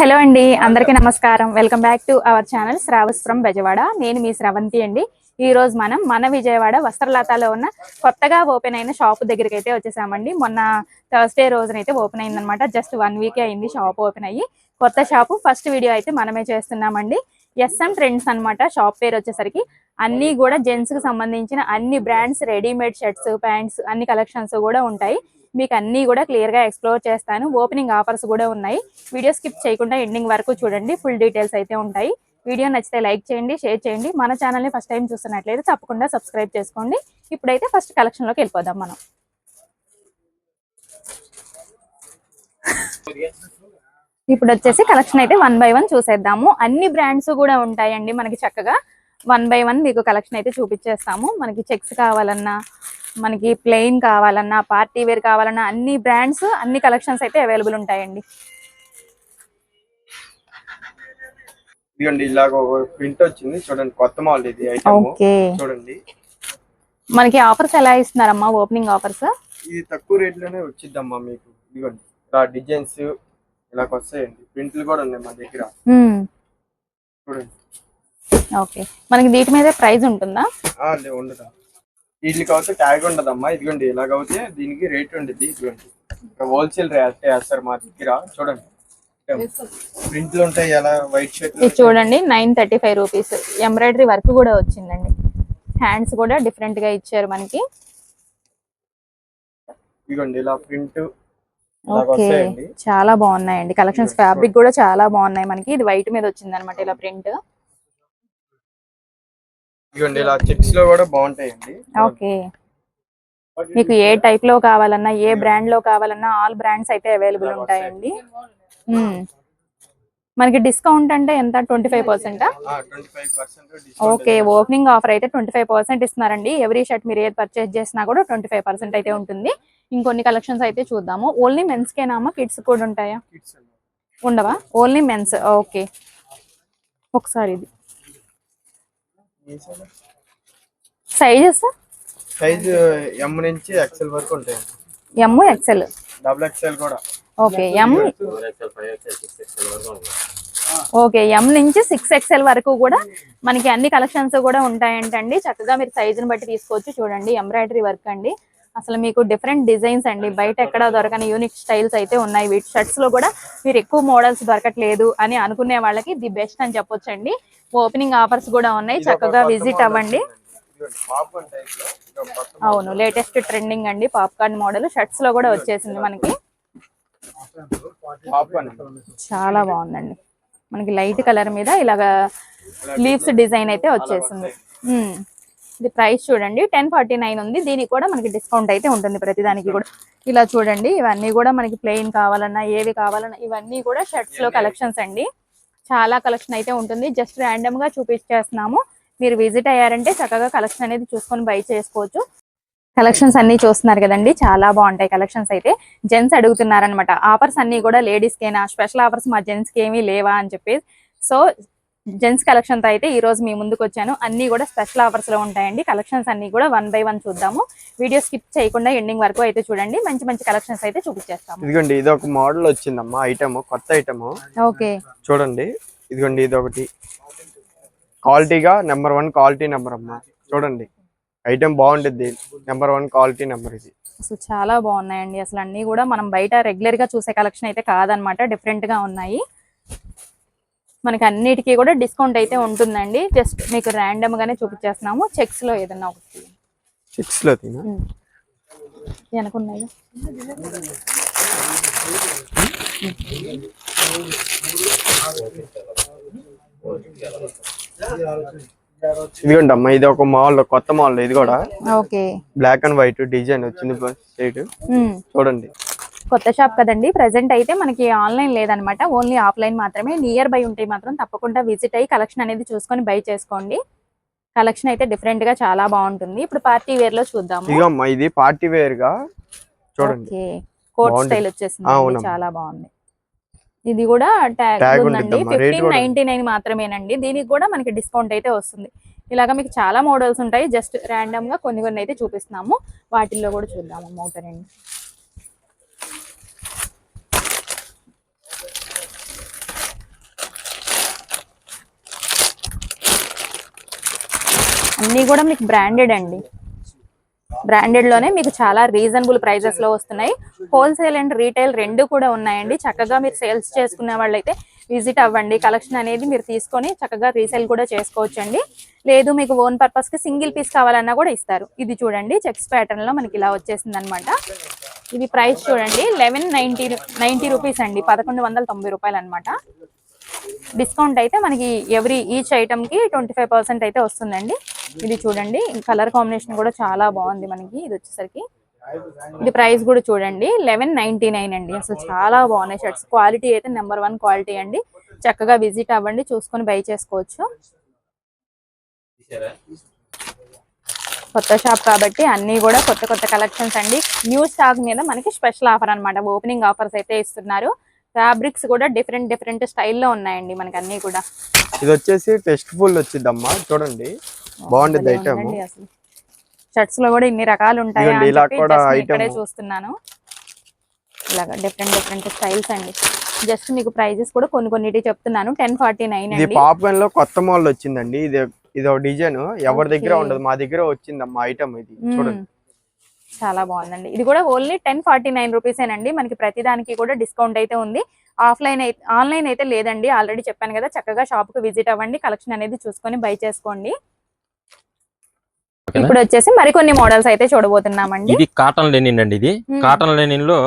Hello అండి అందరికీ నమస్కారం. Welcome back to our channel Shravas from Bezawada. నేను మీ స్రవంతి అండి. ఈ రోజు మనం మన విజయవాడ వస్త్రలతాలో ఉన్న కొత్తగా ఓపెన్ అయిన షాప్ దగ్గరికి అయితే వచ్చేసామండి. మొన్న థర్స్డే రోజునైతే ఓపెన్ అయిందనమాట జస్ట్ వన్ వీకే అయింది షాప్ ఓపెన్ అయ్యి. కొత్త షాపు ఫస్ట్ వీడియో అయితే మనమే చేస్తున్నామండి. ఎస్ఎం ట్రెండ్స్ అన్నమాట షాప్ పేరు వచ్చేసరికి. అన్ని కూడా జెంట్స్కి సంబంధించిన అన్ని బ్రాండ్స్ రెడీమేడ్ షర్ట్స్ ప్యాంట్స్ అన్ని కలెక్షన్స్ కూడా ఉంటాయి. మీకు అన్ని కూడా క్లియర్గా ఎక్స్ప్లోర్ చేస్తాను. ఓపెనింగ్ ఆఫర్స్ కూడా ఉన్నాయి. వీడియో స్కిప్ చేయకుండా ఎండింగ్ వరకు చూడండి. ఫుల్ డీటెయిల్స్ అయితే ఉంటాయి. వీడియో నచ్చితే లైక్ చేయండి షేర్ చేయండి. మన ఛానల్ని ఫస్ట్ టైం చూస్తున్నట్లయితే తప్పకుండా సబ్స్క్రైబ్ చేసుకోండి. ఇప్పుడైతే ఫస్ట్ కలెక్షన్లోకి వెళ్ళిపోదాం మనం. ఇప్పుడు వచ్చేసి కలెక్షన్ అయితే వన్ బై వన్ చూసేద్దాము. అన్ని బ్రాండ్స్ కూడా ఉంటాయండి మనకి చక్కగా. వన్ బై వన్ మీకు కలెక్షన్ అయితే చూపించేస్తాము. మనకి చెక్స్ కావాలన్నా మనకి ప్లెయిన్ కావాలన్నా పార్టీ వేర్ కావాలన్నా అన్ని బ్రాండ్స్ అన్ని కలెక్షన్స్ అయితే అవైలబుల్ ఉంటాయండి. ఇదిగోండి ఇలాగ ప్రింట్ వచ్చింది. చూడండి కొత్త ఇది ఐటమ్ చూడండి. మనకి ఆఫర్స్ ఎలా ఇస్తున్నారమ్మా ఓపెనింగ్ ఆఫర్స్ ఇది తక్కువ రేట్లోనే వచ్చిద్దమ్మా మీకు. ఇదిగోండి ఇలా డిజైన్స్ ఇలా వస్తాయండి. ప్రింట్లు కూడా ఉన్నాయి మా దగ్గర. చూడండి. ఓకే. మనకి వీటి మీద ప్రైస్ ఉంటుందా? ఉండదా. వీటికి అయితే ట్యాగ్ ఉండదమ్మా ఇదిగోండి ఇలాగ అయితే దీనికి రేట్ ఉండేది ఇదిగోండి. హోల్సేల్ రేట్ వేస్తారు మా దగ్గర చూడండి. ప్రింట్లు ఉంటాయి ఎలా వైట్ షర్ట్ ఇది చూడండి nine thirty five rupees embroidery work కూడా వచ్చిందండి. హ్యాండ్స్ కూడా డిఫరెంట్గా ఇచ్చారు మనకి. ఇదిగోండి ఇలా ప్రింట్ ఓకే. చాలా బాగున్నాయండి. కలెక్షన్స్ ఫ్యాబ్రిక్ కూడా చాలా బాగున్నాయి మనకి. ఇది వైట్ మీద వచ్చింది అనమాట ఇలా ప్రింట్ ఇదిగోండి ఇలా చెక్స్లో కూడా బాగుంటాయండి. ఓకే. మీకు ఏ టైప్లో కావాలన్నా ఏ బ్రాండ్లో కావాలన్నా ఆల్ బ్రాండ్స్ అయితే అవైలబుల్ ఉంటాయండి. మనకి డిస్కౌంట్ అంటే ఎంత? Twenty five పర్సెంటా? Twenty five percent okay opening offer అయితే ట్వంటీ ఫైవ్ పర్సెంట్ ఇస్తున్నారండి. ఎవరీ షర్ట్ మీరు ఏది పర్చేస్ చేసినా కూడా ట్వంటీ ఫైవ్ పర్సెంట్ అయితే ఉంటుంది. ఇంకొన్ని కలెక్షన్స్ అయితే చూద్దాము. ఓన్లీ మెన్స్ కేనామా కిడ్స్ కూడా ఉంటాయా? ఉండవా? Only mens okay. ఒకసారి ఇది. సైజెస్? సైజ్ ఎం నుంచి ఎక్సెల్ వరకు ఉంటాయండి. ఎమ్ ఎక్సెల్ డబుల్ ఎక్సెల్ కూడా. ఓకే ఎం ఓకే ఎం నుంచి సిక్స్ ఎక్స్ఎల్ వరకు కూడా మనకి అన్ని కలెక్షన్స్ కూడా ఉంటాయంటండి. చక్కగా మీరు సైజుని బట్టి తీసుకోవచ్చు. చూడండి ఎంబ్రాయిడరీ వర్క్ అండి. అసలు మీకు డిఫరెంట్ డిజైన్స్ అండి. బయట ఎక్కడ దొరకని యూనిక్ స్టైల్స్ అయితే ఉన్నాయి. వీటి షర్ట్స్లో కూడా మీరు ఎక్కువ మోడల్స్ దొరకట్లేదు అని అనుకునే వాళ్ళకి ది బెస్ట్ అని చెప్పొచ్చండి. ఓపెనింగ్ ఆఫర్స్ కూడా ఉన్నాయి. చక్కగా విజిట్ అవ్వండి. అవును లేటెస్ట్ ట్రెండింగ్ అండి. పాప్కార్న్ మోడల్ షర్ట్స్లో కూడా వచ్చేసింది మనకి. చాలా బాగుందండి. మనకి లైట్ కలర్ మీద ఇలాగా లీవ్స్ డిజైన్ అయితే వచ్చేసింది. ఇది ప్రైస్ చూడండి. టెన్ ఫార్టీ నైన్ ఉంది. దీనికి కూడా మనకి డిస్కౌంట్ అయితే ఉంటుంది ప్రతి దానికి కూడా. ఇలా చూడండి. ఇవన్నీ కూడా మనకి ప్లెయిన్ కావాలన్నా ఏవి కావాలన్నా ఇవన్నీ కూడా షర్ట్స్లో కలెక్షన్స్ అండి. చాలా కలెక్షన్ అయితే ఉంటుంది. జస్ట్ ర్యాండమ్గా చూపించేస్తున్నాము మీరు విజిట్ అయ్యారంటే చక్కగా కలెక్షన్ అనేది చూసుకొని బై చేసుకోవచ్చు. కలెక్షన్స్ అన్ని చూస్తున్నారు కదండి. చాలా బాగుంటాయి కలెక్షన్స్ అయితే. జెంట్స్ అడుగుతున్నారనమాట ఆఫర్స్ అన్ని కూడా లేడీస్ కేనా స్పెషల్ ఆఫర్స్ మా జెంట్స్కి ఏమీ లేవా అని చెప్పేసి. సో జెంట్స్ కలెక్షన్తో అయితే ఈ రోజు మీ ముందుకు వచ్చాను. అన్ని కూడా స్పెషల్ ఆఫర్స్లో ఉంటాయండి. కలెక్షన్స్ అన్ని కూడా వన్ బై వన్ చూద్దాము. వీడియో స్కిప్ చేయకుండా ఎండింగ్ వరకు అయితే చూడండి. మంచి మంచి కలెక్షన్స్ అయితే చూపించేస్తాము. ఇదిగోండి ఇది ఒక మోడల్ వచ్చిందమ్మా ఐటమ్ కొత్త ఐటమ్. ఓకే. చూడండి ఇదిగోండి ఇది ఒకటి. క్వాలిటీగా నెంబర్ వన్ క్వాలిటీ నెంబర్ అమ్మా. చూడండి ఐటమ్ బాగుంటుంది నెంబర్ వన్ క్వాలిటీ నెంబర్ ఇది. అసలు చాలా బాగున్నాయండి. అసలు అన్ని కూడా మనం బయట రెగ్యులర్గా చూసే కలెక్షన్ అయితే కాదనమాట. డిఫరెంట్గా ఉన్నాయి. మనకి అన్నిటికీ కూడా డిస్కౌంట్ అయితే ఉంటుందండి. జస్ట్ మీకు ర్యాండమ్ గానే చూపించేస్తున్నాము. చెక్స్లో ఏదన్నా ఒకటి. సిక్స్లో. వెనకున్నాయి. ఇదిగోండి అమ్మా ఇది ఒక మాల్ కొత్త మాల్ ఇది కూడా. Okay. Black and white design వచ్చింది. చూడండి. కొత్త షాప్ కదండి. ప్రెసెంట్ అయితే మనకి ఆన్లైన్ లేదనమాట. ఓన్లీ ఆఫ్లైన్ మాత్రమే. నియర్ బై ఉంటే మాత్రం తప్పకుండా విజిట్ అయ్యి కలెక్షన్ అనేది చూసుకొని బై చేసుకోండి. కలెక్షన్ అయితే డిఫరెంట్గా చాలా బాగుంటుంది. ఇప్పుడు పార్టీ వేర్లో అమ్మా ఇది పార్టీ వేర్గా చూడండి. కోట్. స్టైల్ వచ్చేసింది. అండి. చాలా బాగుంది. ఇది కూడా ట్యాగ్ ఉందండి ఫిఫ్టీన్ నైన్టీ నైన్ మాత్రమేనండి. దీనికి కూడా మనకి డిస్కౌంట్ అయితే వస్తుంది. ఇలాగా మీకు చాలా మోడల్స్ ఉంటాయి. జస్ట్ ర్యాండమ్గా కొన్ని కొన్ని అయితే చూపిస్తున్నాము. వాటిల్లో కూడా చూద్దాము మోటరండి అన్నీ కూడా మీకు బ్రాండెడ్ అండి. బ్రాండెడ్లోనే మీకు చాలా రీజనబుల్ ప్రైజెస్లో వస్తున్నాయి. హోల్సేల్ అండ్ రీటైల్ రెండు కూడా ఉన్నాయండి. చక్కగా మీరు సేల్స్ చేసుకునే వాళ్ళైతే విజిట్ అవ్వండి. కలెక్షన్ అనేది మీరు తీసుకొని చక్కగా రీసేల్ కూడా చేసుకోవచ్చండి. లేదు మీకు ఓన్ పర్పస్కి సింగిల్ పీస్ కావాలన్నా కూడా ఇస్తారు. ఇది చూడండి చెక్స్ ప్యాటర్న్లో మనకి ఇలా వచ్చేసింది అనమాట ఇది ప్రైస్ చూడండి లెవెన్ నైన్టీ నైన్టీ రూపీస్ అండి. పదకొండు వందల తొంభై రూపాయలు అనమాట డిస్కౌంట్ అయితే మనకి ఎవ్రీ ఈచ్ ఐటమ్కి ట్వంటీ ఫైవ్ పర్సెంట్ అయితే వస్తుందండి. ఇది చూడండి కలర్ కాంబినేషన్ కూడా చాలా బాగుంది మనకి. ఇది వచ్చేసరికి ఇది ప్రైస్ కూడా చూడండి లెవెన్ నైన్టీ నైన్ అండి. అసలు చాలా బాగున్నాయి షర్ట్స్. క్వాలిటీ అయితే నెంబర్ వన్ క్వాలిటీ అండి. చక్కగా విజిట్ అవ్వండి చూసుకొని బై చేసుకోవచ్చు. కొత్త షాప్ కాబట్టి అన్ని కూడా కొత్త కొత్త కలెక్షన్స్ అండి. న్యూ స్టాక్ మీద మనకి స్పెషల్ ఆఫర్ అన్నమాట. ఓపెనింగ్ ఆఫర్స్ అయితే ఇస్తున్నారు. ఫ్యాబ్రిక్స్ కూడా డిఫరెంట్ డిఫరెంట్ స్టైల్లో ఉన్నాయండి మనకి అన్ని కూడా. ఇది వచ్చేసి టెస్ట్ ఫుల్ వచ్చిందమ్మా చూడండి. బాగుంటుంది ఐటమ్ షర్ట్స్లో కూడా ఇన్ని రకాలు ఉంటాయి ఇదిగోండి, ఇలా కూడా ఇక్కడే. చూస్తున్నాను. ఇలాగా డిఫరెంట్ డిఫరెంట్ స్టైల్స్ అండి. జస్ట్ మీకు ప్రైజెస్ కూడా కొన్ని కొన్నిటి చెప్తున్నాను. టెన్ ఫార్టీ నైన్ ఇది పాప్కార్న్లో కొత్త మోడల్ వచ్చిందండి. ఇది ఇది ఒక డిజైన్. ఎవరి దగ్గర. ఉండదు మా దగ్గర వచ్చిందమ్మా ఐటమ్ ఇది. చూడండి. చాలా బాగుందండి. ఇది కూడా ఓన్లీ టెన్ ఫార్టీ నైన్ రూపీసేనండి. మనకి ప్రతి దానికి కూడా డిస్కౌంట్ అయితే ఉంది. ఆఫ్లైన్ అయితే ఆన్లైన్ అయితే లేదండి. ఆల్రెడీ చెప్పాను కదా చక్కగా షాప్కు విజిట్ అవ్వండి. కలెక్షన్ అనేది చూసుకొని బై చేసుకోండి? ఇప్పుడు వచ్చేసి మరికొన్ని మోడల్స్ అయితే చూడబోతున్నామండి. ఇది కాటన్ లెనిన్ అండి ఇది. కాటన్ లెనిన్లో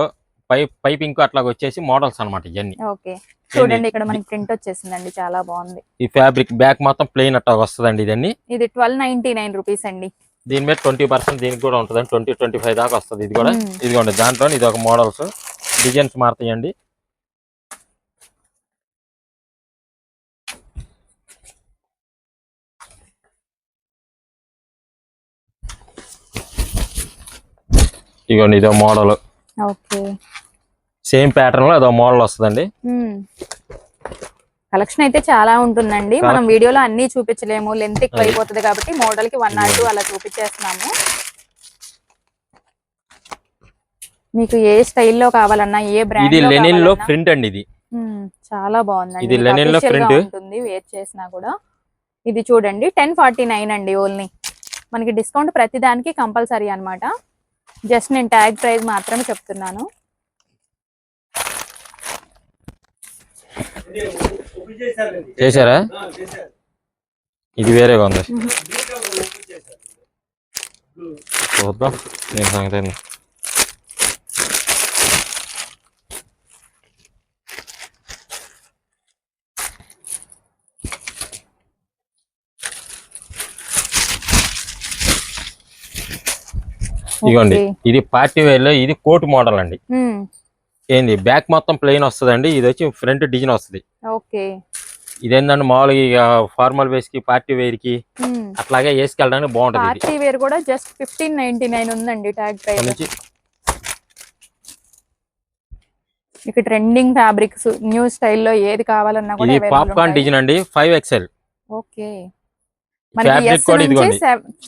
పైప్ పైపింగ్ అట్లా వచ్చేసి మోడల్స్ అన్నమాట ఇవన్నీ ఓకే. చూడండి ఇక్కడ మనకి ప్రింట్ వచ్చేసిందండి. చాలా బాగుంది. ఈ ఫ్యాబ్రిక్ బ్యాక్ మొత్తం ప్లెయిన్ అట్లా వస్తుందండి ఇదన్నీ. ఇది ట్వెల్వ్ నైన్టీ నైన్ రూపీస్ అండి. దీని మీద ట్వంటీ పర్సెంట్ దీనికి కూడా ఉంటుంది ట్వంటీ ట్వంటీ ఫైవ్ దాకా వస్తుంది ఇది కూడా. ఇదిగోండి దాంట్లో ఇది ఒక మోడల్స్. డిజైన్స్ మారుతాయండి. ఇదిగోండి ఇదో మోడల్. సేమ్ ప్యాటర్న్లో అదో మోడల్ వస్తుందండి. కలెక్షన్ అయితే చాలా ఉంటుందండి. మనం వీడియోలో అన్ని చూపించలేము. లెంత్ ఎక్కువ అయిపోతుంది కాబట్టి మోడల్కి వన్ ఆర్ టూ అలా చూపించేస్తున్నాము. మీకు ఏ స్టైల్లో కావాలన్నా ఏ ఇది బ్రాండ్ లెనిన్లో ప్రింట్ అండి ఇది. చాలా బాగుందండి. ఇది linen లో print. ఉంటుంది వేర్ చేసినా కూడా. ఇది చూడండి టెన్ ఫార్టీ నైన్ అండి ఓన్లీ. మనకి డిస్కౌంట్ ప్రతి దానికి కంపల్సరీ అన్నమాట. జస్ట్ నేను ట్యాగ్ ప్రైస్ మాత్రమే చెప్తున్నాను. చేశారా ఇది వేరేగా ఉంది చూద్దాం నేను సంగతి. ఇదిగోండి. ఇది పార్టీ వేర్లో ఇది కోట్ మోడల్ అండి. ఏంది బ్యాక్ మొత్తం ప్లెయిన్ వస్తుందండి ఇది వచ్చి ఫ్రంట్ డిజైన్ వస్తుంది. ఓకే. ఇదేంటంటే మామూలుగా ఫార్మల్ వేస్కి పార్టీ వేర్కి. అట్లాగే వేసుకెళ్ళడానికి బాగుంటది పార్టీ వేర్ కూడా జస్ట్ ఫిఫ్టీన్ నైన్టీ నైన్ ఉందండి ట్యాగ్ ప్రైస్ మీకు ట్రెండింగ్ ఫ్యాబ్రిక్స్ న్యూ స్టైల్లో ఏది కావాలన్నా కూడా ఇది పాప్కార్న్. డిజైన్ అండి five XL. Okay.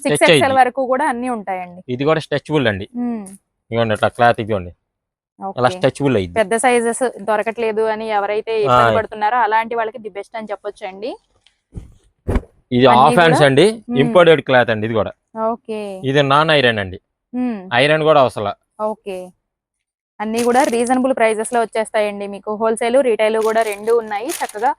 Six XL. వరకు కూడా అన్ని ఉంటాయండి. ఇది కూడా స్ట్రెచబుల్ అండి. ఇదిగోండి అట్లా క్లాత్ ఇదిగోండి. అలా. స్ట్రెచబుల్ అయ్యింది పెద్ద సైజెస్ దొరకట్లేదు అని ఎవరైతే ఇబ్బంది పడుతున్నారో అలాంటి వాళ్ళకి ది బెస్ట్ అని చెప్పొచ్చు అండి ఇది ఆఫ్ హ్యాండ్స్? అండి. ఇంపోర్టెడ్ క్లాత్ అండి ఇది కూడా. ఓకే. ఇది నాన్ ఐరన్ అండి. ఐరన్ కూడా అవసరం. ఓకే. అన్ని కూడా రీజనబుల్ ప్రైజెస్లో వచ్చేస్తాయండి మీకు. హోల్సేల్ రీటైల్ కూడా రెండు ఉన్నాయి. చక్కగా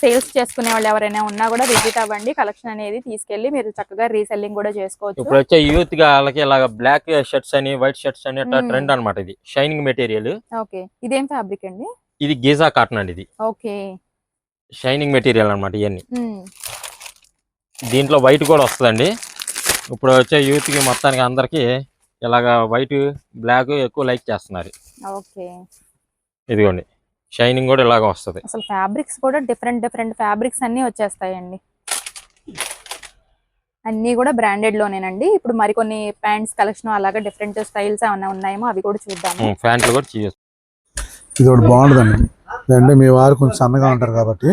సేల్స్ చేసుకునే వాళ్ళు ఎవరైనా ఉన్నా కూడా విజిట్ అవ్వండి. కలెక్షన్ అనేది తీసుకెళ్ళి మీరు చక్కగా రీసెల్లింగ్ కూడా చేసుకోవచ్చు. ఇప్పుడు వచ్చే యూత్గా వాళ్ళకి ఇలాగ బ్లాక్ షర్ట్స్ అని వైట్ షర్ట్స్ అని అట్లా. ట్రెండ్ అన్నమాట ఇది. Shining material. ఓకే. ఇదేం ఫ్యాబ్రిక్ అండి? ఇది గీజా కాటన్ అండి ఇది. ఓకే. షైనింగ్ మెటీరియల్ అన్నమాట ఇవన్నీ. దీంట్లో వైట్ కూడా వస్తుందండి. ఇప్పుడు వచ్చే యూత్కి మొత్తానికి అందరికి ఇలాగ వైట్ బ్లాక్ ఎక్కువ లైక్ చేస్తున్నారు. ఓకే. ఇదిగోండి. షైనింగ్ కూడా ఇలాగ వస్తుంది. అసలు ఫ్యాబ్రిక్స్ కూడా డిఫరెంట్ డిఫరెంట్ ఫ్యాబ్రిక్స్ అన్ని వచ్చేస్తాయండి. అన్ని కూడా బ్రాండెడ్ లోనేనండి. ఇప్పుడు మరికొన్ని ప్యాంట్స్ కలెక్షన్ అలాగే డిఫరెంట్ స్టైల్స్ ఏమైనా ఉన్నాయేమో అవి కూడా చూద్దాము. ప్యాంట్లు కూడా చేయొచ్చు ఇది ఒకటి బాగుంటుందండి. అంటే మీ వారు కొంచెం సన్నగా ఉంటారు కాబట్టి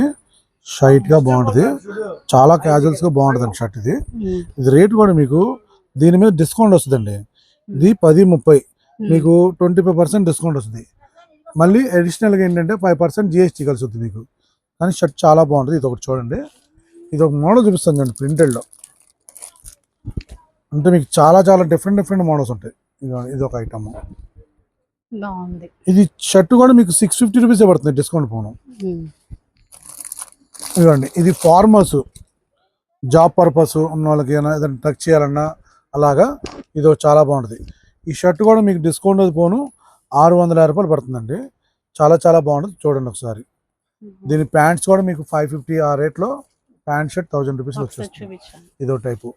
షైట్గా బాగుంటుంది. చాలా క్యాజువల్స్గా బాగుంటుంది షర్ట్ ఇది. ఇది రేట్ కూడా మీకు దీని మీద డిస్కౌంట్ వస్తుందండి. ఇది పది ముప్పై. మీకు ట్వంటీ ఫైవ్ పర్సెంట్ డిస్కౌంట్ వస్తుంది. మళ్ళీ అడిషనల్గా ఏంటంటే ఫైవ్ పర్సెంట్ జిఎస్టీ కలిసి వస్తుంది మీకు. కానీ షర్ట్ చాలా బాగుంటుంది. ఇది ఒకటి చూడండి. ఇది ఒక మోడల్ చూపిస్తుంది అండి ప్రింటెడ్లో అంటే మీకు చాలా చాలా డిఫరెంట్ డిఫరెంట్ మోడల్స్ ఉంటాయి. ఇది ఒక ఐటమ్ బాగుంది. ఇది షర్ట్ కూడా మీకు సిక్స్ ఫిఫ్టీ రూపీస్ పడుతుంది డిస్కౌంట్ పోను. ఇదిగోండి ఇది ఫార్మర్స్ జాబ్ పర్పస్ ఉన్న వాళ్ళకి ఏమైనా ఏదైనా టచ్ చేయాలన్నా అలాగా ఇది చాలా బాగుంటుంది. ఈ షర్ట్ కూడా మీకు డిస్కౌంట్ అది పోను. ఆరు వందల యాభై రూపాయలు పడుతుందండి. చాలా చాలా బాగుంటుంది. చూడండి ఒకసారి. దీని ప్యాంట్స్ కూడా మీకు ఫైవ్ ఫిఫ్టీ ఆ రేట్లో ప్యాంట్ షర్ట్ థౌజండ్ రూపీస్ వచ్చేస్తుంది. ఇదో టైపు.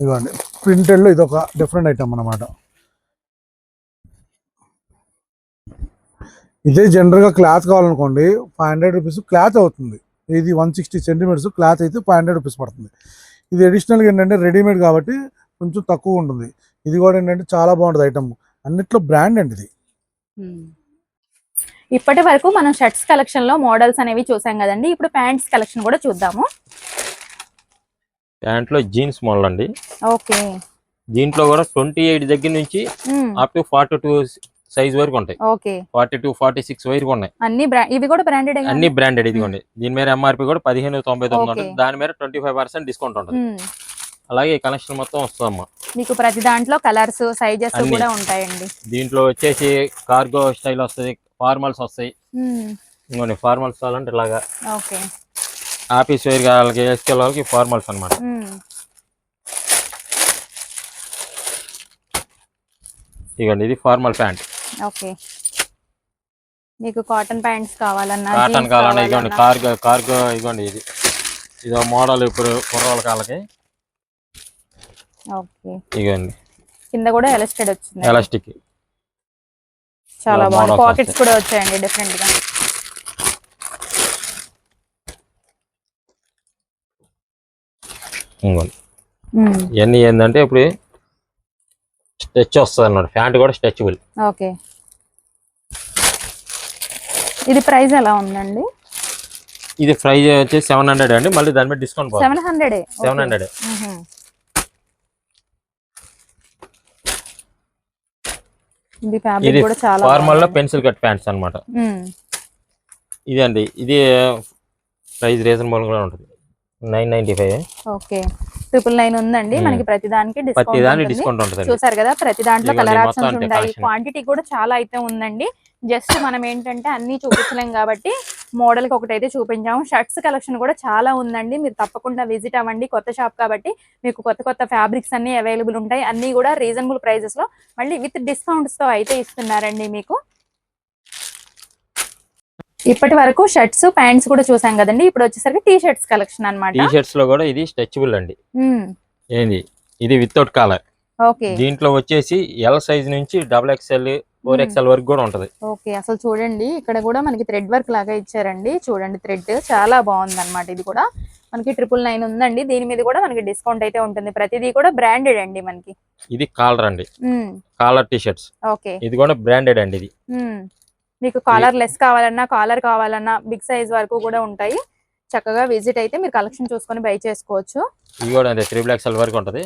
ఇదిగోండి. ప్రింటెడ్లో ఇది ఒక డిఫరెంట్ ఐటమ్ అన్నమాట. ఇదే జనరల్గా క్లాత్ కావాలనుకోండి ఫైవ్ హండ్రెడ్ రూపీస్ క్లాత్ అవుతుంది. ఇది వన్ సిక్స్టీ సెంటీమీటర్స్ క్లాత్ అయితే ఫైవ్ హండ్రెడ్ రూపీస్ పడుతుంది. ఇది అడిషనల్గా ఏంటంటే రెడీమేడ్ కాబట్టి కొంచెం తక్కువ ఉంటుంది. ఇది కూడా ఏంటంటే చాలా బాగుంటుంది ఐటమ్. అన్నిట్లో బ్రాండ్ అండి ఇది. ఇప్పటి వరకు మనం షర్ట్స్ కలెక్షన్లో మోడల్స్ అనేవి చూసాం కదండి. ఇప్పుడు ప్యాంట్స్ కలెక్షన్ కూడా చూద్దాము. ప్యాంట్లో జీన్స్ మోడల్ అండి. ఓకే. దీంట్లో కూడా ట్వంటీ ఎయిట్ దగ్గర నుంచి up to forty two size వరకు ఉంటాయి. Okay. Forty two forty six వరకు ఉన్నాయి. అన్ని ఇవి కూడా బ్రాండెడ్ అన్ని బ్రాండెడ్ ఇదిగోండి. దీని మీద ఎంఆర్పి కూడా పదిహేను తొంభై తొమ్మిది. ఉంటుంది. దాని మీద ట్వంటీ ఫైవ్ పర్సెంట్ డిస్కౌంట్ ఉంటుంది. అలాగే ఈ కలెక్షన్ మొత్తం వస్తుందమ్మా. మీకు ప్రతి దాంట్లో కలర్స్ సైజెస్. కూడా ఉంటాయండి. దీంట్లో వచ్చేసి కార్గో స్టైల్ వస్తుంది ఫార్మల్స్ వస్తాయి. ఇంకోండి ఫార్మల్స్ కావాలంటే ఇలాగా. ఓకే. ఆఫీస్ వేర్ వాళ్ళకి వేసుకెళ్ళే వాళ్ళకి ఫార్మల్స్ అనమాట ఇదిగోండి ఇది ఫార్మల్ ప్యాంట్ ఓకే. మీకు కాటన్ ప్యాంట్స్ కావాలన్నా కాటన్ కావాలన్నా ఇదిగోండి కావాలన్నా, కార్గో కార్గో ఇదిగోండి ఇది. ఇది మోడల్ ఇప్పుడు కుర్రోళ్ళ కాళ్ళకి. ఓకే. ఇదిగోండి కింద కూడా ఎలస్టెడ్ వచ్చింది. ఎలాస్టిక్. చాలా బాగుంది. పాకెట్స్. కూడా వచ్చాయండి డిఫరెంట్గా. ఇవన్నీ ఏంటంటే ఇప్పుడు స్ట్రెచ్ వస్తుంది అన్నమాట. ప్యాంట్ కూడా స్ట్రెచబుల్. ఓకే. ఇది ప్రైస్ ఎలా ఉందండి? ఇది ప్రైస్ వచ్చి సెవెన్ హండ్రెడ్ అండి. మళ్ళీ దాని మీద discount seven hundred seven hundred ఇది ఫ్యాబ్రిక్ కూడా చాలా ఫార్మల్లో. పెన్సిల్ కట్ ప్యాంట్స్ అన్నమాట. ఇది అండి ఇది ప్రైస్ రీజనబుల్గా ఉంటుంది. Nine ninety five okay. Triple nine ఉందండి. మనకి ప్రతి దానికి ప్రతి డిస్కౌంట్ చూసారు కదా ప్రతి దాంట్లో కలర్ ఆప్షన్స్ ఉంటాయి. క్వాంటిటీ కూడా చాలా అయితే ఉందండి. జస్ట్ మనం ఏంటంటే అన్ని చూపించలేం కాబట్టి మోడల్కి ఒకటైతే చూపించాము. షర్ట్స్ కలెక్షన్ కూడా చాలా ఉందండి. మీరు తప్పకుండా విజిట్ అవ్వండి. కొత్త షాప్ కాబట్టి మీకు కొత్త కొత్త ఫ్యాబ్రిక్స్ అన్ని అవైలబుల్ ఉంటాయి. అన్ని కూడా రీజనబుల్ ప్రైజెస్లో మళ్ళీ విత్ డిస్కౌంట్స్తో అయితే ఇస్తున్నారండి మీకు. ఇప్పటి వరకు షర్ట్స్ ప్యాంట్స్ కూడా చూసాం కదండి. ఇప్పుడు వచ్చేసరికి టీ షర్ట్స్ కలెక్షన్ టీ అనమాట షర్ట్స్లో కూడా ఇది స్ట్రెచబుల్ అండి. ఏంది? ఇది వితౌట్ కాలర్ ఓకే. దీంట్లో వచ్చేసి ఎల్ సైజ్ నుంచి డబుల్ ఎక్స్ఎల్ ఫోర్ ఎక్స్ఎల్ వరకు కూడా ఉంటది. ఓకే అసలు చూడండి. ఇక్కడ కూడా మనకి థ్రెడ్ వర్క్ లాగా ఇచ్చారండి. చూడండి థ్రెడ్ చాలా బాగుంది అనమాట ఇది కూడా. మనకి ట్రిపుల్ నైన్ ఉందండి. దీని మీద కూడా మనకి డిస్కౌంట్ అయితే ఉంటుంది. ప్రతిదీ కూడా బ్రాండెడ్ అండి మనకి. ఇది కాలర్ అండి. Collar T shirts okay. ఇది కూడా బ్రాండెడ్ అండి ఇది. మీకు కాలర్ లెస్ కావాలన్నా కాలర్ కావాలన్నా బిగ్ సైజ్ వరకు కూడా ఉంటాయి. చక్కగా విజిట్ అయితే మీరు కలెక్షన్ చూసుకొని బై చేసుకోవచ్చు. కూడా వరకు ఉంటది.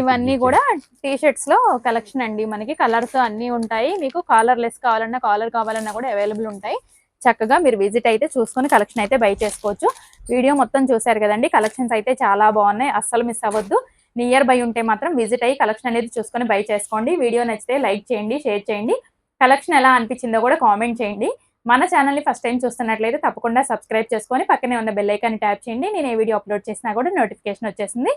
ఇవన్నీ కూడా టీ షర్ట్స్లో కలెక్షన్ అండి. మనకి కలర్స్ అన్ని ఉంటాయి. మీకు కాలర్ లెస్ కావాలన్నా కాలర్ కావాలన్నా కూడా అవైలబుల్ ఉంటాయి. చక్కగా మీరు విజిట్ అయితే చూసుకొని కలెక్షన్ అయితే బై చేసుకోవచ్చు. వీడియో మొత్తం చూసారు కదండి. కలెక్షన్స్ అయితే చాలా బాగున్నాయి. అస్సలు మిస్ అవ్వద్దు. నియర్ బై ఉంటే మాత్రం విజిట్ అయ్యి కలెక్షన్ అనేది చూసుకొని బై చేసుకోండి. వీడియో నచ్చితే లైక్ చేయండి షేర్ చేయండి. కలెక్షన్ ఎలా అనిపించిందో కూడా కామెంట్ చేయండి. మన ఛానల్ని ఫస్ట్ టైం చూస్తున్నట్లయితే తప్పకుండా సబ్స్క్రైబ్ చేసుకొని పక్కనే ఉన్న బెల్ ఐకాన్ ట్యాప్ చేయండి. నేను ఏ వీడియో అప్లోడ్ చేసినా కూడా నోటిఫికేషన్ వచ్చేసింది.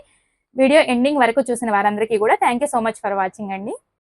వీడియో ఎండింగ్ వరకు చూసిన వారందరికీ కూడా thank you so much for watching అండి.